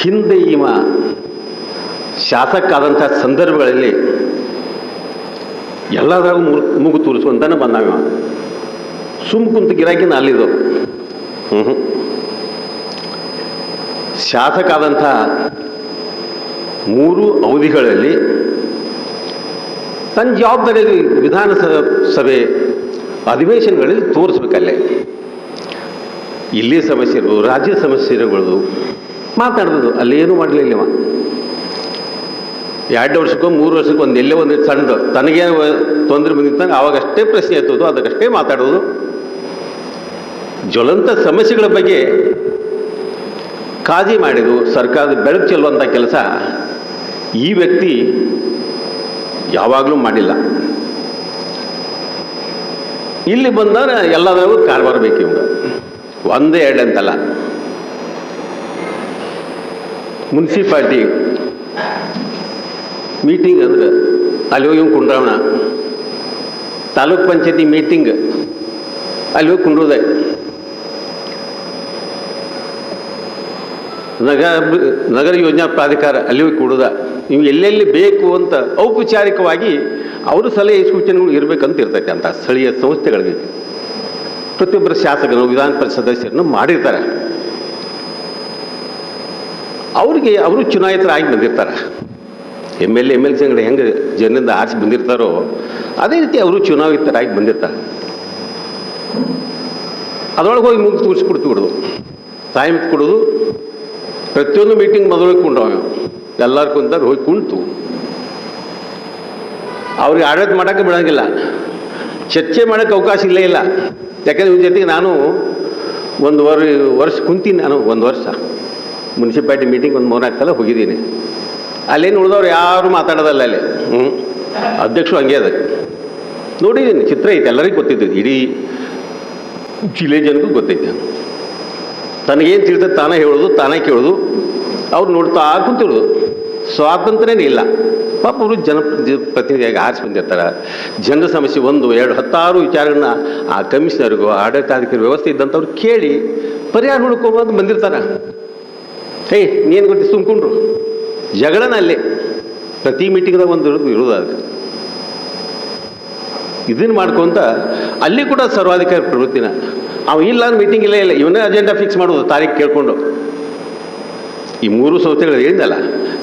ಹಿಂದೆ ಇವ ಶಾಸಕ ಆದಂಥ ಸಂದರ್ಭಗಳಲ್ಲಿ ಎಲ್ಲದರಾಗೂ ಮುಗು ತೋರಿಸುವಂತಾನೆ ಬಂದಾವ ಸುಮ್ ಕುಂತ ಗಿರಾಕಿನ ಅಲ್ಲಿದ್ದು ಹ್ಞೂ ಹ್ಞೂ ಶಾಸಕ ಆದಂಥ ಮೂರು ಅವಧಿಗಳಲ್ಲಿ ತನ್ನ ಜವಾಬ್ದಾರಿ ವಿಧಾನಸಭೆ ಅಧಿವೇಶನಗಳಲ್ಲಿ ತೋರಿಸ್ಬೇಕಲ್ಲೇ. ಇಲ್ಲಿ ಸಮಸ್ಯೆ ಇರ್ಬೋದು, ರಾಜ್ಯ ಸಮಸ್ಯೆ ಮಾತಾಡ್ಬೋದು ಅಲ್ಲಿ ಏನೂ ಮಾಡಲಿಲ್ಲ ಇವ. ಎರಡು ವರ್ಷಕ್ಕೂ ಮೂರು ವರ್ಷಕ್ಕೂ ಒಂದು ಎಲ್ಲೇ ಒಂದು ಸಣ್ಣದು. ತನಗೇನು ತೊಂದರೆ ಬಂದಿತ್ತಾನೆ ಅವಾಗಷ್ಟೇ ಪ್ರಶ್ನೆ ಎತ್ತೋದು, ಅದಕ್ಕಷ್ಟೇ ಮಾತಾಡೋದು. ಜ್ವಲಂತ ಸಮಸ್ಯೆಗಳ ಬಗ್ಗೆ ಕಾಜಿ ಮಾಡಿದ್ದು ಸರ್ಕಾರದ ಬೆಳಕು ಚೆಲ್ಲುವಂಥ ಕೆಲಸ ಈ ವ್ಯಕ್ತಿ ಯಾವಾಗಲೂ ಮಾಡಿಲ್ಲ. ಇಲ್ಲಿ ಬಂದಾಗ ಎಲ್ಲದರಲ್ಲೂ ಕಾರವಾರ ಬೇಕು ಇವಾಗ ಒಂದೇ ಎರಡು ಅಂತಲ್ಲ ಮುನ್ಸಿಪಾಲ್ಟಿ ಮೀಟಿಂಗ್ ಅಂದ್ರೆ ಅಲ್ಲಿ ಹೋಗಿ ಕುಂಡ್ರವಣ ತಾಲೂಕ್ ಪಂಚಾಯತಿ ಮೀಟಿಂಗ್ ಅಲ್ಲಿ ಹೋಗಿ ಕುಂಡ್ರದ. ನಗರ ನಗರ ಯೋಜನಾ ಪ್ರಾಧಿಕಾರ ಅಲ್ಲಿ ಹೋಗಿ ಕೊಡುದ. ನೀವು ಎಲ್ಲೆಲ್ಲಿ ಬೇಕು ಅಂತ ಔಪಚಾರಿಕವಾಗಿ ಅವರ ಸಲಹೆ ಸೂಚನೆಗಳು ಇರಬೇಕಂತ ಇರ್ತೈತೆ ಅಂತ ಸ್ಥಳೀಯ ಸಂಸ್ಥೆಗಳಿಗೆ. ಪ್ರತಿಯೊಬ್ಬರ ಶಾಸಕರು, ವಿಧಾನ ಪರಿಷತ್ ಸದಸ್ಯರನ್ನು ಮಾಡಿರ್ತಾರೆ. ಅವರಿಗೆ ಅವರು ಚುನಾಯಿತರಾಗಿ ಬಂದಿರ್ತಾರೆ. M L M L C ಅಂಗಡಿ ಹೆಂಗೆ ಜನರಿಂದ ಆರಿಸಿ ಬಂದಿರ್ತಾರೋ, ಅದೇ ರೀತಿ ಅವರು ಚುನಾಯಿತರಾಗಿ ಬಂದಿರ್ತಾರೆ. ಅದರೊಳಗೆ ಹೋಗಿ ಮುಗಿಸಿ ತೋರಿಸ್ಕೊಡ್ತು ಬಿಡೋದು ಟೈಮ್ ಕೊಡೋದು ಪ್ರತಿಯೊಂದು ಮೀಟಿಂಗ್ ಮೊದಲು ಕುಂಡ್ರವ ಎಲ್ಲರೂ ಕುಂತಾರೆ ಹೋಗಿ ಕುಂತು. ಅವ್ರಿಗೆ ಆಡಳಿತ ಮಾಡೋಕ್ಕೆ ಬಿಡೋಂಗಿಲ್ಲ. ಚರ್ಚೆ ಮಾಡೋಕ್ಕೆ ಅವಕಾಶ ಇಲ್ಲೇ ಇಲ್ಲ. ಯಾಕಂದ್ರೆ ಇವ್ರ ಜೊತೆಗೆ ನಾನು ಒಂದು ವರ್, ವರ್ಷ ಕುಂತೀನಿ ನಾನು, ಒಂದು ವರ್ಷ. ಮುನ್ಸಿಪಾಲ್ಟಿ ಮೀಟಿಂಗ್ ಒಂದು ಮೂರ್ನಾಲ್ಕು ಸಲ ಹೋಗಿದ್ದೀನಿ. ಅಲ್ಲೇನು ಉಳಿದವ್ರು ಯಾರು ಮಾತಾಡೋದಲ್ಲ ಅಲ್ಲಿ. ಹ್ಞೂ ಅಧ್ಯಕ್ಷರು ಹಂಗೆ ಅದ. ನೋಡಿದ್ದೀನಿ ಚಿತ್ರ ಐತೆ, ಎಲ್ಲರಿಗೂ ಗೊತ್ತಿದ್ದು ಇಡೀ ಜಿಲ್ಲೆ ಜನಕ್ಕೂ ಗೊತ್ತೈತೆ. ತನಗೇನು ತಿಳಿದ ತಾನೇ ಹೇಳೋದು, ತಾನೇ ಕೇಳೋದು. ಅವ್ರು ನೋಡ್ತಾ ಕುಂತಿರೋದು. ಸ್ವಾತಂತ್ರ್ಯನೇ ಇಲ್ಲ. ಪಾಪ ಅವರು ಜನ ಪ್ರತಿನಿಧಿಯಾಗಿ ಆರಿಸಿ ಬಂದಿರ್ತಾರೆ. ಜನರ ಸಮಸ್ಯೆ ಒಂದು, ಎರಡು, ಹತ್ತಾರು ವಿಚಾರಗಳನ್ನ ಆ ಕಮಿಷನರ್ಗೂ, ಆಡಳಿತಾಧಿಕಾರಿ ವ್ಯವಸ್ಥೆ ಇದ್ದಂಥವ್ರು ಕೇಳಿ ಪರಿಹಾರ ಹುಡ್ಕೊಂಬಂದು ಬಂದಿರ್ತಾರೆ. ಹೇ, ನೀನು ಗೊತ್ತಿ ಸುಮ್ಕೊಂಡ್ರು. ಜಗಳನ ಅಲ್ಲೇ ಪ್ರತಿ ಮೀಟಿಂಗ್ದಾಗ ಒಂದು ಇರೋದು ಅದಕ್ಕೆ ಇದನ್ನು ಮಾಡ್ಕೊಂತ ಅಲ್ಲಿ ಕೂಡ ಸರ್ವಾಧಿಕಾರಿ ಪ್ರವೃತ್ತಿನ. ಅವ ಇಲ್ಲ ಅಂದ್ರೆ ಮೀಟಿಂಗ್ ಇಲ್ಲೇ, ಇಲ್ಲ. ಇವನೇ ಅಜೆಂಡಾ ಫಿಕ್ಸ್ ಮಾಡೋದು ತಾರೀಕು ಕೇಳ್ಕೊಂಡು. ಈ ಮೂರು ಸಂಸ್ಥೆಗಳು ಏನಿದೆಲ್ಲ,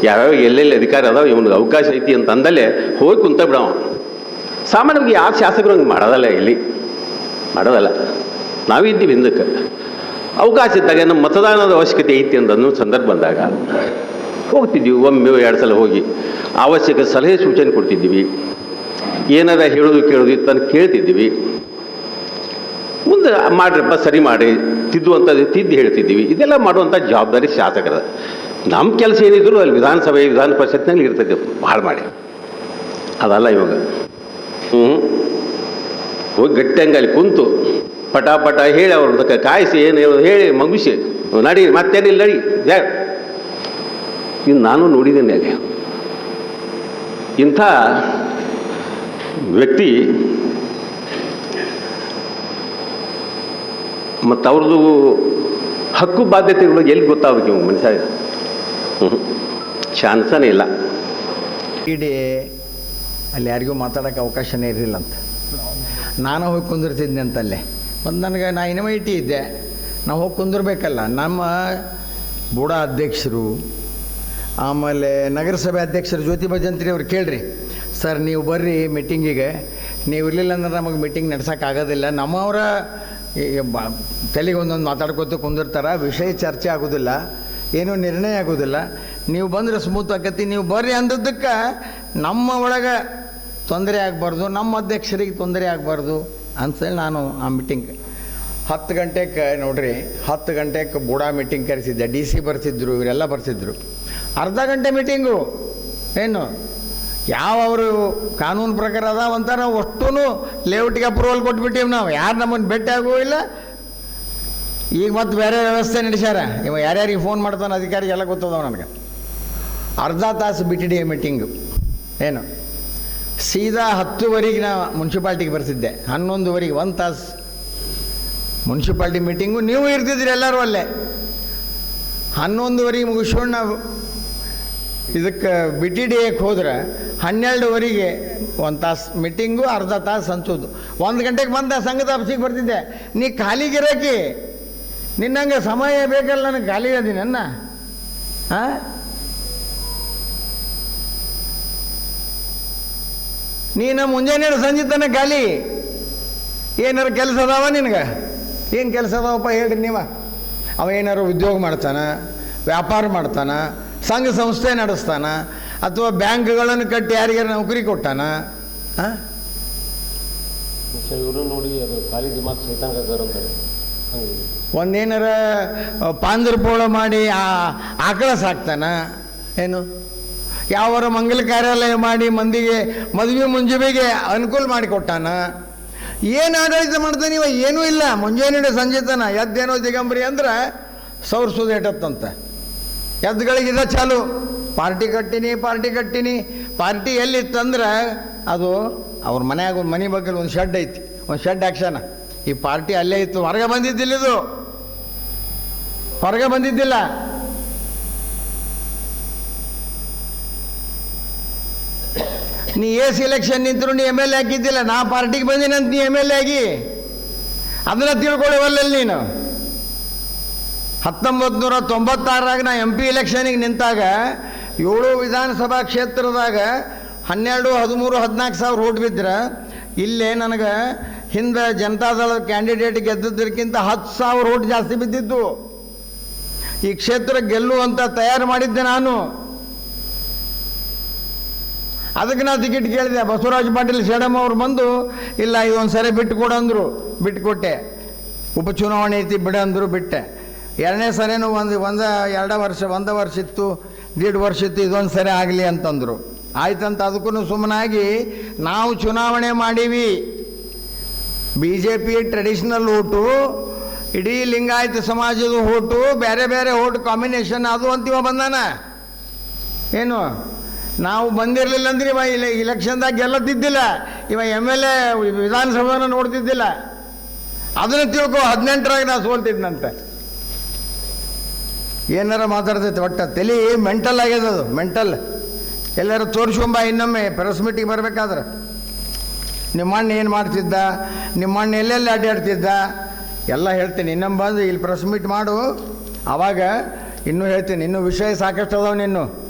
ಯಾವ್ಯಾವ ಎಲ್ಲೆಲ್ಲಿ ಅಧಿಕಾರ ಅದಾವ, ಇವನಿಗೆ ಅವಕಾಶ ಐತಿ ಅಂತ ಅಂದಲ್ಲೇ ಹೋಗಿ ಕುಂತ ಬಿಡವ ಸಾಮಾನ್ಯವಾಗಿ ಯಾವ ಶಾಸಕರು ಹಂಗೆ ಮಾಡೋದಲ್ಲ ಇಲ್ಲಿ? ಮಾಡೋದಲ್ಲ. ನಾವಿದ್ದೀವಿ ಹಿಂದಕ್ಕೆ. ಅವಕಾಶ ಇದ್ದಾಗ ನಮ್ಮ ಮತದಾನದ ಅವಶ್ಯಕತೆ ಐತಿ ಅನ್ನೋ ಸಂದರ್ಭ ಬಂದಾಗ ಹೋಗ್ತಿದ್ವಿ. ಒಮ್ಮೆ ಎರಡು ಸಲ ಹೋಗಿ ಅವಶ್ಯಕ ಸಲಹೆ ಸೂಚನೆ ಕೊಡ್ತಿದ್ವಿ ಏನಾರ ಹೇಳೋದು ಕೇಳೋದು ಇತ್ತನ್ನು ಕೇಳ್ತಿದ್ದೀವಿ. ಮುಂದೆ ಮಾಡ್ರಪ್ಪ, ಸರಿ ಮಾಡಿ ತಿದ್ದುವಂಥದ್ದು ತಿದ್ದು ಹೇಳ್ತಿದ್ದೀವಿ. ಇದೆಲ್ಲ ಮಾಡುವಂಥ ಜವಾಬ್ದಾರಿ ಶಾಸಕರ. ನಮ್ಮ ಕೆಲಸ ಏನಿದ್ರು ಅಲ್ಲಿ ವಿಧಾನಸಭೆ, ವಿಧಾನ ಪರಿಷತ್ನಲ್ಲಿ ಇರ್ತೈತೆ ಭಾಳ ಮಾಡಿ. ಅದಲ್ಲ ಇವಾಗ. ಹ್ಞೂ ಹೋಗಿ ಗಟ್ಟಿಯಂಗೆ ಅಲ್ಲಿ ಕುಂತು ಪಟ ಪಟ ಹೇಳಿ ಅವ್ರದಕ್ಕೆ ಕಾಯಿಸಿ ಏನು ಹೇಳಿ ಮಗುಸಿ ನಡಿ ಮತ್ತೇನಿಲ್ಲ ನಡಿ ಇನ್ನು ನಾನು ನೋಡಿದ್ದೇನೆ ಅಲ್ಲಿ ಇಂಥ ವ್ಯಕ್ತಿ ಮತ್ತು ಅವ್ರದ್ದು ಹಕ್ಕು ಬಾಧ್ಯತೆಗಳು ಎಲ್ಲಿ ಗೊತ್ತಾಗಬೇಕು ಇವ್ ಮನುಷ್ಯ? ಹ್ಞೂ ಚಾನ್ಸನೇ ಇಲ್ಲ. ಇಡೀ ಅಲ್ಲಿ ಯಾರಿಗೂ ಮಾತಾಡೋಕ್ಕೆ ಅವಕಾಶನೇ ಇರಲಿಲ್ಲ ಅಂತ. ನಾನು ಹೋಗಿ ಕುಂದಿರ್ತಿದ್ದೆ ಅಂತ ಅಲ್ಲೇ ಮತ್ತು ನನಗೆ ನಾ ಇನ್ವೈಟಿ ಇದ್ದೆ. ನಾವು ಹೋಗಿ ಕುಂದಿರ್ಬೇಕಲ್ಲ. ನಮ್ಮ ಬುಡ ಅಧ್ಯಕ್ಷರು, ಆಮೇಲೆ ನಗರಸಭೆ ಅಧ್ಯಕ್ಷರು ಜ್ಯೋತಿ ಭಜಂತ್ರಿ ಅವ್ರು ಕೇಳ್ರಿ, ಸರ್, ನೀವು ಬರ್ರಿ ಮೀಟಿಂಗಿಗೆ ನೀವು ಇರಲಿಲ್ಲ ಅಂದ್ರೆ ನಮಗೆ ಮೀಟಿಂಗ್ ನಡ್ಸೋಕ್ಕಾಗೋದಿಲ್ಲ ನಮ್ಮವರ ಬ ತಲೆಗೆ ಒಂದೊಂದು ಮಾತಾಡ್ಕೊತ ಕುಂದಿರ್ತಾರೆ. ವಿಷಯ ಚರ್ಚೆ ಆಗೋದಿಲ್ಲ. ಏನೂ ನಿರ್ಣಯ ಆಗೋದಿಲ್ಲ. ನೀವು ಬಂದರೆ ಸ್ಮೂತ್ ಆಕತಿ. ನೀವು ಬರ್ರಿ ಅಂದದ್ದಕ್ಕೆ ನಮ್ಮ ಒಳಗೆ ತೊಂದರೆ ಆಗಬಾರ್ದು. ನಮ್ಮ ಅಧ್ಯಕ್ಷರಿಗೆ ತೊಂದರೆ ಆಗಬಾರ್ದು. ಅಂತೇಳಿ ನಾನು ಆ ಮೀಟಿಂಗ್ ಹತ್ತು ಗಂಟೆಗೆ ನೋಡ್ರಿ, ಹತ್ತು ಗಂಟೆಗೆ ಬೂಡಾ ಮೀಟಿಂಗ್ ಕರೆಸಿದ್ದೆ. ಡಿ ಸಿ ಬರ್ತಿದ್ರು, ಇವರೆಲ್ಲ ಬರ್ತಿದ್ರು. ಅರ್ಧ ಗಂಟೆ ಮೀಟಿಂಗು ಏನು? ಯಾವ ಅವರು ಕಾನೂನು ಪ್ರಕಾರ ಅದಾವ ಅಂತ ನಾವು ಅಷ್ಟೂ ಲೇಔಟ್ಗೆ ಅಪ್ರೂವಲ್ ಕೊಟ್ಬಿಟ್ಟಿವಿ ನಾವು. ಯಾರು ನಮ್ಮನ್ನು ಭೇಟಿ ಆಗೂ ಇಲ್ಲ. ಈಗ ಮತ್ತೆ ಬೇರೆ ವ್ಯವಸ್ಥೆ ನಡೆಸ್ಯಾರ. ಇವ ಯಾರ್ಯಾರಿಗೆ ಫೋನ್ ಮಾಡ್ತಾನೆ ಅಧಿಕಾರಿಗೆಲ್ಲ ಗೊತ್ತದವ ನನಗೆ. ಅರ್ಧ ತಾಸು ಬಿಟ್ಟಿಡಿ ಮೀಟಿಂಗು ಏನು? ಸೀದಾ ಹತ್ತುವರೆಗೆ ನಾ ಮುನ್ಸಿಪಾಲ್ಟಿಗೆ ಬರ್ತಿದ್ದೆ. ಹನ್ನೊಂದುವರೆಗೆ, ಒಂದು ತಾಸು ಮುನ್ಸಿಪಾಲ್ಟಿ ಮೀಟಿಂಗು. ನೀವು ಇರ್ತಿದ್ರಿ ಎಲ್ಲರೂ ಅಲ್ಲೇ. ಹನ್ನೊಂದುವರೆಗೆ ಮುಗಿಸ್ಕೊಂಡು ನಾವು ಇದಕ್ಕೆ ಬಿ ಟಿ ಡಿ ಎಕ್ಕೆ ಹೋದ್ರೆ ಹನ್ನೆರಡುವರೆಗೆ ಒಂದು ತಾಸು ಮೀಟಿಂಗು, ಅರ್ಧ ತಾಸು ಹಂಚೋದು. ಒಂದು ಗಂಟೆಗೆ ಬಂದ ಸಂಘದ ಆಫೀಸಿಗೆ ಬರ್ತಿದ್ದೆ. ನೀ ಖಾಲಿಗಿರಕಿ. ನಿನ್ನಂಗೆ ಸಮಯ ಬೇಕಲ್ಲ, ನನಗೆ ಖಾಲಿ ಅದೀನಿ ಅನ್ನ ಹಾಂ ನೀನು ಮುಂಜಾನೆ ಸಂಜೆ ತನಕ ಖಾಲಿ ಏನಾರು ಕೆಲಸ ಅದಾವ ನಿನಗೆ? ಏನು ಕೆಲಸ ಅದಾವಪ್ಪ ಹೇಳ್ರಿ ನೀವ. ಅವ ಏನಾರು ಉದ್ಯೋಗ ಮಾಡ್ತಾನೆ ವ್ಯಾಪಾರ ಮಾಡ್ತಾನೆ ಸಂಘ ಸಂಸ್ಥೆ ನಡೆಸ್ತಾನ ಅಥವಾ ಬ್ಯಾಂಕ್ಗಳನ್ನು ಕಟ್ಟಿ ಯಾರಿಗಾರು ನೌಕರಿ ಕೊಟ್ಟಾನ? ಹಾಂ ಇವರು ನೋಡಿ ಅದು ಖಾಲಿ ಸೈತಾನ್ ಅಂತಾರೆ. ಒಂದೇನಾರ ಪಾಂದ್ರಪೋಳ ಮಾಡಿ ಆ ಆಕಳ ಸಾಕ್ತಾನ? ಏನು? ಯಾವರ ಮಂಗಲ ಕಾರ್ಯಾಲಯ ಮಾಡಿ ಮಂದಿಗೆ ಮದುವೆ ಮುಂಜುಬೆಗೆ ಅನುಕೂಲ ಮಾಡಿಕೊಟ್ಟಾನ? ಏನು ಆಡಳಿತ ಮಾಡ್ತಾನೆ ಇವ? ಏನೂ ಇಲ್ಲ. ಮುಂಜಾನೆ ಸಂಜೆ ತನ ಎದ್ದೇನೋ ದಿಗಂಬರಿ ಅಂದ್ರೆ ಸೌರ್ ಸುದೇಟತ್ತಂತ ಎದ್ದುಗಳಿಗಿದ ಚಾಲು. ಪಾರ್ಟಿ ಕಟ್ಟಿನಿ ಪಾರ್ಟಿ ಕಟ್ಟಿನಿ. ಪಾರ್ಟಿ ಎಲ್ಲಿತ್ತಂದ್ರೆ ಅದು ಅವ್ರ ಮನೆಯಾಗ ಒಂದು ಮನೆ ಬಗ್ಗೆ ಒಂದು ಶೆಡ್ ಐತಿ. ಒಂದು ಶೆಡ್ ಆಕ್ಷನ. ಈ ಪಾರ್ಟಿ ಅಲ್ಲೇ ಇತ್ತು. ಹೊರಗೆ ಬಂದಿದ್ದಿಲ್ಲ ಇದು. ಹೊರಗೆ ಬಂದಿದ್ದಿಲ್ಲ. ನೀ ಎಸ್ ಎಲೆಕ್ಷನ್ ನಿಂತರು ನೀ ಎಂ ಎಲ್ ಎ ಹಾಕಿದ್ದಿಲ್ಲ ನಾ ಪಾರ್ಟಿಗೆ ಬಂದಿನಂತ ನೀ ಎಂ ಎಲ್ ಎ ಆಗಿ. ಅದನ್ನ ತಿಳ್ಕೊಳ್ಳಿವಲ್ಲ ನೀನು. ಹತ್ತೊಂಬತ್ತು ನೂರ ತೊಂಬತ್ತಾರಾಗ ನಾ ಎಂ ಪಿ ಎಲೆಕ್ಷನಿಗೆ ನಿಂತಾಗ, ಏಳು ವಿಧಾನಸಭಾ ಕ್ಷೇತ್ರದಾಗ ಹನ್ನೆರಡು, ಹದಿಮೂರು, ಹದಿನಾಲ್ಕು ಸಾವಿರ ಓಟ್ ಬಿದ್ದರೆ ಇಲ್ಲೇ ನನಗೆ ಹಿಂದೆ ಜನತಾದಳ ಕ್ಯಾಂಡಿಡೇಟ್ ಗೆದ್ದದಕ್ಕಿಂತ ಹತ್ತು ಸಾವಿರ ಓಟ್ ಜಾಸ್ತಿ ಬಿದ್ದಿದ್ದು ಈ ಕ್ಷೇತ್ರ ಗೆಲ್ಲುವಂತ ತಯಾರು ಮಾಡಿದ್ದೆ ನಾನು. ಅದಕ್ಕೆ ನಾ ಟಿಕೆಟ್ ಕೇಳಿದೆ. ಬಸವರಾಜ ಪಾಟೀಲ್ ಶೇಡಮ್ ಅವ್ರು ಬಂದು, ಇಲ್ಲ, ಇದೊಂದು ಸರಿ ಬಿಟ್ಟು ಕೊಡಂದ್ರು ಬಿಟ್ಟು ಕೊಟ್ಟೆ ಉಪಚುನಾವಣೆ ಐತಿ ಬಿಡಂದ್ರು ಬಿಟ್ಟೆ. ಎರಡನೇ ಸರಿನೂ ಒಂದು, ಒಂದ, ಎರಡು ವರ್ಷ, ಒಂದು ವರ್ಷ ಇತ್ತು. ದೀಡ್ ವರ್ಷ ಇತ್ತು, ಇದೊಂದು ಸರಿ ಆಗಲಿ ಅಂತಂದರು. ಆಯ್ತಂತ ಅದಕ್ಕೂ ಸುಮ್ಮನಾಗಿ ನಾವು ಚುನಾವಣೆ ಮಾಡೀವಿ. B J P traditional vote, ಇಡೀ ಲಿಂಗಾಯತ ಸಮಾಜದ ಓಟು, ಬೇರೆ ಬೇರೆ ಓಟು ಕಾಂಬಿನೇಷನ್ ಅದು ಅಂತಿವ ಬಂದಾನ. ಏನು? ನಾವು ಬಂದಿರಲಿಲ್ಲ ಅಂದ್ರೆ ಇವ ಇಲ್ಲಿ ಇಲೆಕ್ಷನ್ದಾಗ ಗೆಲ್ಲತ್ತಿದ್ದಿಲ್ಲ. ಇವ ಎಂ ಎಲ್ ಎ ವಿಧಾನಸಭೆನ ನೋಡ್ತಿದ್ದಿಲ್ಲ. ಅದನ್ನು ತಿಳ್ಕೊ ಹದಿನೆಂಟರಾಗ ನಾ ಸೋಲ್ತಿದ್ನಂತೆ. ಏನಾರ ಮಾತಾಡ್ತೈತೆ ಒಟ್ಟ? ತಲೆ ಮೆಂಟಲ್ ಆಗ್ಯದ ಅದು ಮೆಂಟಲ್ ಎಲ್ಲರೂ ತೋರಿಸ್ಕೊಂಬ, ಇನ್ನೊಮ್ಮೆ ಪ್ರೆಸ್ ಮೀಟಿಂಗ್ ಬರಬೇಕಾದ್ರೆ. ನಿಮ್ಮ ಅಣ್ಣ ಏನು ಮಾಡ್ತಿದ್ದ? ನಿಮ್ಮ ಅಣ್ಣ ಎಲ್ಲೆಲ್ಲಿ ಅಡ್ಡಾಡ್ತಿದ್ದ ಎಲ್ಲ ಹೇಳ್ತೀನಿ. ಇನ್ನೊಮ್ಮೆ ಬಂದು ಇಲ್ಲಿ ಪ್ರೆಸ್ ಮೀಟ್ ಮಾಡು. ಆವಾಗ ಇನ್ನೂ ಹೇಳ್ತೀನಿ. ಇನ್ನೂ ವಿಷಯ ಸಾಕಷ್ಟು ಅದಾವ ನಿನ್ನು.